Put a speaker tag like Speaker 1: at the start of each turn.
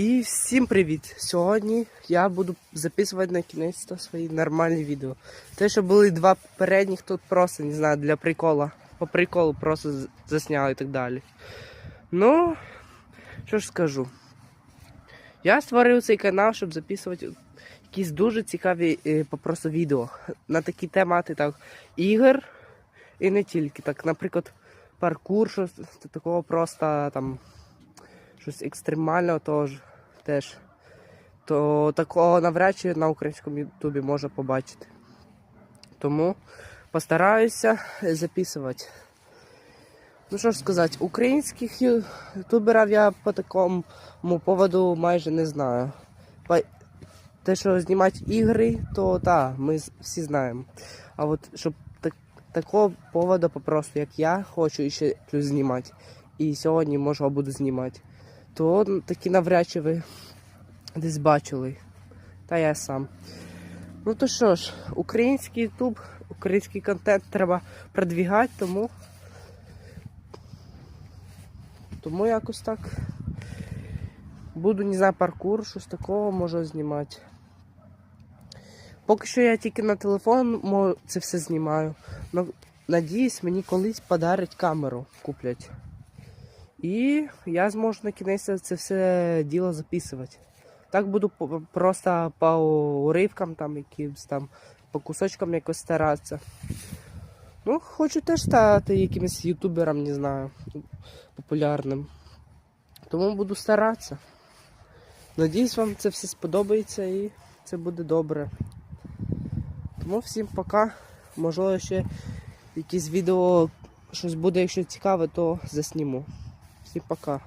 Speaker 1: І всім привіт! Сьогодні я буду записувати на кінець свої нормальні відео. Те, що були два передніх, тут просто не знаю, для прикола. По приколу просто засняли і так далі. Ну, що ж скажу. Я створив цей канал, щоб записувати якісь дуже цікаві е, просто відео на такі темати, так, ігор і не тільки. Так, наприклад, паркур, щось такого просто там щось екстремального теж, теж. То такого навряд чи на українському ютубі можна побачити. Тому постараюся записувати. Ну що ж сказати, українських ютуберів я по такому поводу майже не знаю. Те, що знімати ігри, то так, ми всі знаємо. А от щоб так, такого поводу попросту, як я, хочу ще плюс знімати. І сьогодні можливо буду знімати то такі навряд чи ви десь бачили. Та я сам. Ну то що ж, український YouTube, український контент треба продвігати, тому. Тому якось так. Буду, не знаю, паркур, щось такого можу знімати. Поки що я тільки на телефон це все знімаю. Надіюсь, мені колись подарять камеру, куплять. І я зможу на кінець це все діло записувати. Так буду просто по уривкам, там, якимсь там, по кусочкам якось старатися. Ну, хочу теж стати якимось ютубером, не знаю, популярним. Тому буду старатися. Надіюсь, вам це все сподобається і це буде добре. Тому всім пока. Можливо, ще якісь відео, щось буде, якщо цікаве, то засніму. Всім пока.